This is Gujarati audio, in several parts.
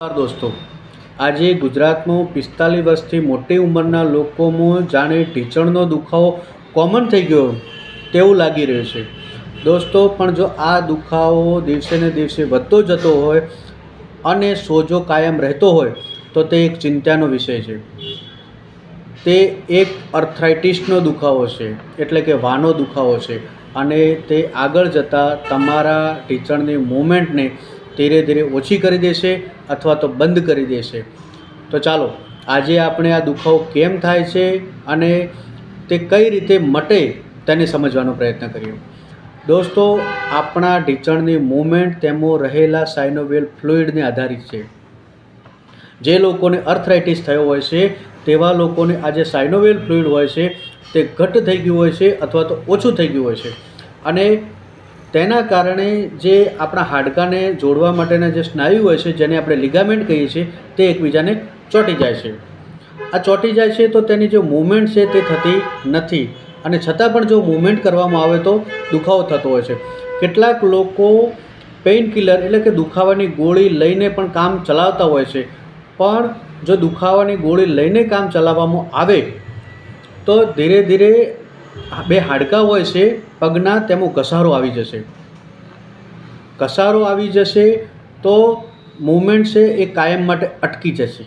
દોસ્તો. આજે ગુજરાતમાં પિસ્તાલીસ વર્ષથી મોટી ઉંમરના લોકોમાં જાણે ઢીંચણનો દુખાવો કોમન થઈ ગયો તેવું લાગી રહ્યું છે. દોસ્તો, પણ જો આ દુખાવો દિવસે ને દિવસે વધતો જતો હોય અને સોજો કાયમ રહેતો હોય, તો તે એક ચિંતાનો વિષય છે. તે એક અર્થરાઇટિસનો દુખાવો છે, એટલે કે વાનો દુખાવો છે. અને તે આગળ જતાં તમારા ઢીંચણની મૂવમેન્ટને ધીરે ધીરે ઓછી કરી દેશે અથવા તો બંધ કરી દેશે. તો ચાલો, આજે આપણે આ દુખાવો કેમ થાય છે અને તે કઈ રીતે મટે તેને સમજવાનો પ્રયત્ન કરીએ. દોસ્તો, આપણા ઢીચણની મૂવમેન્ટ તેમાં રહેલા સાઇનોવેલ ફ્લુઇડને આધારિત છે. જે લોકોને અર્થરાઇટિસ થયો હોય છે, તેવા લોકોને આ જે સાઇનોવેલ ફ્લુઇડ હોય છે, તે ઘટ થઈ ગયું હોય છે અથવા તો ઓછું થઈ ગયું હોય છે. અને તેના કારણે જે આપણા હાડકાને જોડવા માટેના જે સ્નાયુ હોય છે, જેને આપણે લિગામેન્ટ કહીએ છીએ, તે એકબીજાને ચોંટી જાય છે. આ ચોંટી જાય છે તો તેની જે મૂવમેન્ટ છે તે થતી નથી. અને છતાં પણ જો મૂવમેન્ટ કરવામાં આવે તો દુખાવો થતો હોય છે. કેટલાક લોકો પેઇન કિલર એટલે કે દુખાવાની ગોળી લઈને પણ કામ ચલાવતા હોય છે. પણ જો દુખાવાની ગોળી લઈને કામ ચલાવવામાં આવે, તો ધીરે ધીરે બે હાડકાં હોય છે, પગના તેમાં ઘસારો આવી જશે. ઘસારો આવી જશે તો મૂવમેન્ટ છે એ કાયમ માટે અટકી જશે.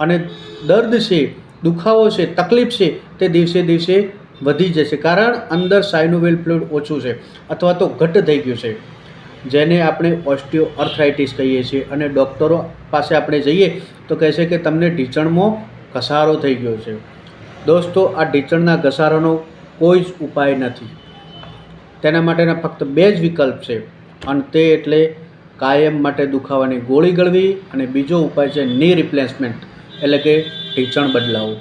અને દર્દ છે, દુખાવો છે, તકલીફ છે, તે દિવસે દિવસે વધી જશે. કારણ અંદર સાઇનોવેલ ફ્લુઇડ ઓછું છે અથવા તો ઘટ થઈ ગયું છે. જેને આપણે ઓસ્ટિયો અર્થરાઇટિસ કહીએ છીએ અને ડૉક્ટરો પાસે આપણે જઈએ તો કહે છે કે તમને ઢીંચણમાં ઘસારો થઈ ગયો છે. દોસ્તો, આ ઢીંચણના ઘસારાનો કોઈ જ ઉપાય નથી. તેના માટેના ફક્ત બે જ વિકલ્પ છે. અને તે એટલે કાયમ માટે દુખાવાની ગોળી ગળવી અને બીજો ઉપાય છે ની રિપ્લેસમેન્ટ એટલે કે ઢીંચણ બદલાવવું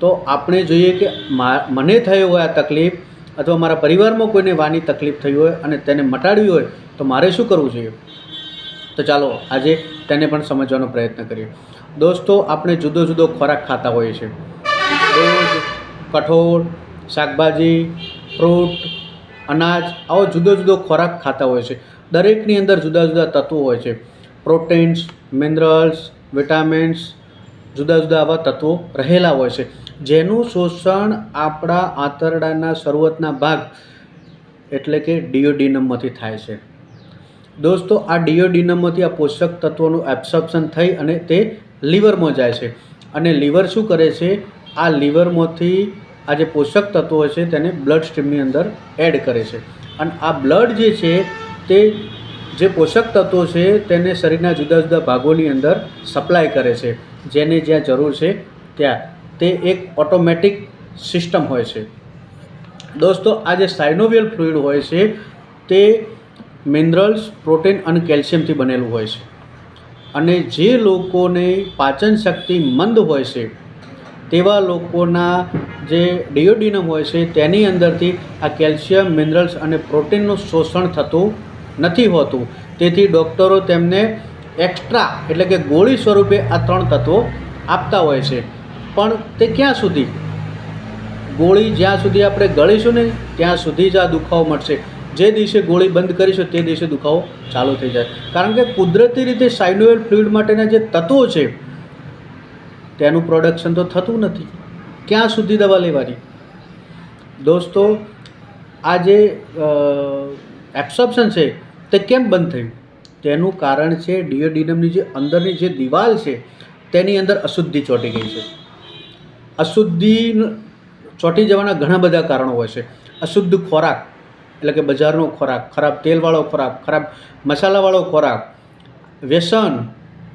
તો આપણે જોઈએ કે મને થયો હોય આ તકલીફ અથવા મારા પરિવારમાં કોઈને વાની તકલીફ થઈ હોય અને તેને મટાડવી હોય, તો મારે શું કરવું જોઈએ? તો ચાલો આજે તેને પણ સમજવાનો પ્રયત્ન કરીએ. દોસ્તો, આપણે જુદો જુદો ખોરાક ખાતા હોઈએ છીએ. રોજ કઠોળ શાકભાજી ફ્રૂટ અનાજ, આવો જુદો જુદો ખોરાક ખાતા હોય છે. દરેકની અંદર જુદા જુદા તત્વો હોય છે. પ્રોટીન્સ મિનરલ્સ વિટામિન્સ જુદા જુદા આવા તત્વો રહેલા હોય છે. જેનું શોષણ આપણા આંતરડાના શરૂઆતના ભાગ, એટલે કે ડિયોડિનમમાંથી થાય છે. દોસ્તો, આ ડિયોડિનમમાંથી આ પોષક તત્વોનું એબ્સોર્પ્શન થઈ અને તે લીવરમાં જાય છે. અને લીવર શું કરે છે? આ લીવરમાંથી આ જે પોષક તત્વો છે તેને બ્લડ સ્ટ્રીમની અંદર એડ કરે છે. અને આ બ્લડ જે છે તે જે પોષક તત્વો છે તેને શરીરના જુદા જુદા ભાગોની અંદર સપ્લાય કરે છે. જેને જ્યાં જરૂર છે ત્યાં. તે એક ઓટોમેટિક સિસ્ટમ હોય છે. દોસ્તો, આ જે સાઇનોવિયલ ફ્લુઇડ હોય છે તે મિનરલ્સ પ્રોટીન અને કેલ્શિયમથી બનેલું હોય છે. અને જે લોકોને પાચન શક્તિ મંદ હોય છે તેવા લોકોના જે ડિયોડિનમ હોય છે, તેની અંદરથી આ કેલ્શિયમ, મિનરલ્સ અને પ્રોટીનનું શોષણ થતું નથી હોતું. તેથી ડૉક્ટરો તેમને એક્સ્ટ્રા એટલે કે ગોળી સ્વરૂપે આ ત્રણ તત્વો આપતા હોય છે. પણ તે ક્યાં સુધી? ગોળી જ્યાં સુધી આપણે ગળીશું ને ત્યાં સુધી જ આ દુખાવો મળશે. જે દિવસે ગોળી બંધ કરીશું, તે દિવસે દુખાવો ચાલુ થઈ જાય. કારણ કે કુદરતી રીતે સાઇનોવેલ ફ્લુઇડ માટેના જે તત્વો છે તેનું પ્રોડક્શન તો થતું નથી. ક્યાં સુધી દવા લેવાની? દોસ્તો, આ જે એબ્સોર્પ્શન છે, તે કેમ બંધ થયું? તેનું કારણ છે ડિયોડિનમની જે અંદરની જે દિવાલ છે, તેની અંદર અશુદ્ધિ ચોંટી ગઈ છે. અશુદ્ધિ ચોંટી જવાના ઘણા બધા કારણો હોય છે. અશુદ્ધ ખોરાક, એટલે કે બજારનો ખોરાક, ખરાબ તેલવાળો ખોરાક, ખરાબ મસાલાવાળો ખોરાક, વ્યસન,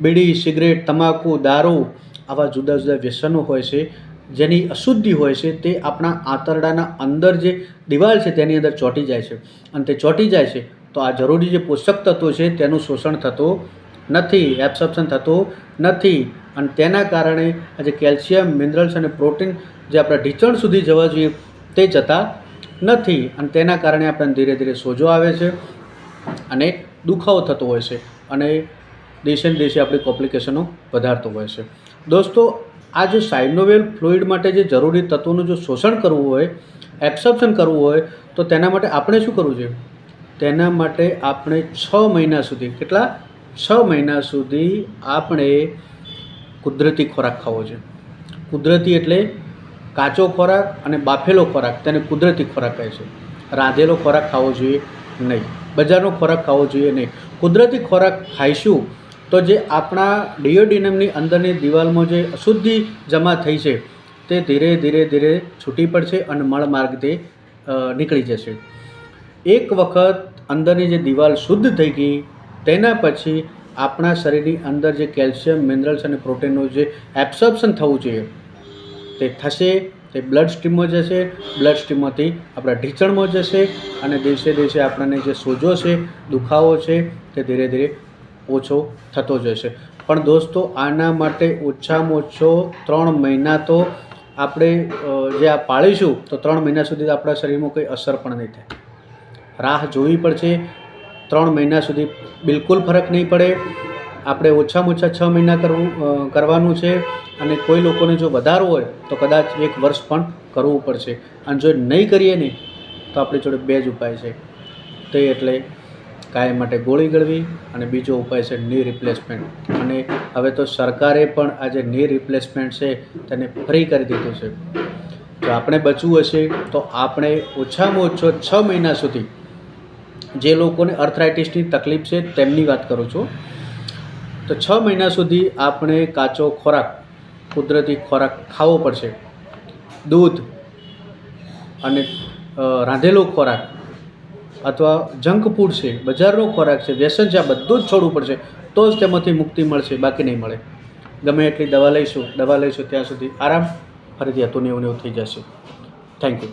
બીડી, સિગરેટ, તમાકુ, દારૂ આવા જુદા જુદા વ્યસનો હોય છે, જેની અશુદ્ધિ હોય છે, તે આપણા આંતરડાના અંદર જે દિવાલ છે, તેની અંદર ચોંટી જાય છે. અને તે ચોંટી જાય છે, તો આ જરૂરી જે પોષક તત્વો છે, તેનું શોષણ થતું નથી એબ્સોર્પ્શન થતું નથી. અને તેના કારણે આજે કેલ્શિયમ, મિનરલ્સ અને પ્રોટીન જે આપણા ઢીંચણ સુધી જવા જોઈએ, તે જતા નથી. અને તેના કારણે આપણને ધીરે ધીરે સોજો આવે છે અને દુખાવો થતો હોય છે અને દેશે ને દિવસે આપણી કોમ્પ્લિકેશનો વધારતો હોય છે. દોસ્તો, આ જે સાઇનોવેલ ફ્લુઇડ માટે જે જરૂરી તત્વોનું જો શોષણ કરવું હોય એબ્સોર્પ્શન કરવું હોય, તો તેના માટે આપણે શું કરવું જોઈએ તેના માટે આપણે છ મહિના સુધી, કેટલા? છ મહિના સુધી આપણે કુદરતી ખોરાક ખાવો છે. કુદરતી એટલે કાચો ખોરાક અને બાફેલો ખોરાક, તેને કુદરતી ખોરાક કહે છે. રાંધેલો ખોરાક ખાવો જોઈએ નહીં. બજારનો ખોરાક ખાવો જોઈએ નહીં. કુદરતી ખોરાક ખાઈશું તો જે આપણા ડિયોડિનમની અંદરની દિવાલમાં જે અશુદ્ધિ જમા થઈ છે, તે ધીરે ધીરે ધીરે છૂટી પડશે અને મળમાર્ગ તે નીકળી જશે. એક વખત અંદરની જે દિવાલ શુદ્ધ થઈ ગઈ, તેના પછી આપણા શરીરની અંદર જે કેલ્શિયમ, મિનરલ્સ અને પ્રોટીનનું જે એબ્સોર્પ્શન થવું જોઈએ, તે થશે, તે બ્લડ સ્ટ્રીમમાં જશે, બ્લડ સ્ટ્રીમમાંથી આપણા ઢીંચણમાં જશે અને દિવસે દિવસે આપણને જે સોજો છે, દુખાવો છે, તે ધીરે ધીરે ઓછો થતો જશે પણ દોસ્તો, આના માટે ઓછામાં ઓછો ત્રણ મહિના તો આપણે જે આ પાળીશું, તો ત્રણ મહિના સુધી આપણા શરીરમાં કોઈ અસર પણ નહીં થાય. રાહ જોવી પડશે. ત્રણ મહિના સુધી બિલકુલ ફરક નહીં પડે. આપણે ઓછામાં ઓછા છ મહિના કરવું કરવાનું છે. અને કોઈ લોકોને જો વધારો હોય, તો કદાચ એક વર્ષ પણ કરવું પડશે. અને જો નહીં કરીએ ને, તો આપણી જોડે બે જ ઉપાય છે. તે એટલે કાયમ માટે ગોળી ગળવી અને બીજો ઉપાય છે ની રિપ્લેસમેન્ટ અને હવે તો સરકારે પણ આ જે ની રિપ્લેસમેન્ટ છે તેને ફ્રી કરી દીધું છે. જો આપણે બચવું હશે, તો આપણે ઓછામાં ઓછો છ મહિના સુધી જે લોકોને અર્થરાઇટિસની તકલીફ છે તેમની વાત કરું છું. તો છ મહિના સુધી આપણે કાચો ખોરાક, કુદરતી ખોરાક ખાવો પડશે. દૂધ અને રાંધેલો ખોરાક અથવા જંક ફૂડ છે, બજારનો ખોરાક છે, વ્યસન છે, આ બધું જ છોડવું પડશે, તો જ તેમાંથી મુક્તિ મળશે, બાકી નહીં મળે. ગમે એટલી દવા લઈશું દવા લઈશું ત્યાં સુધી આરામ, ફરીથી હતું ને એવું થઈ જશે. Thank you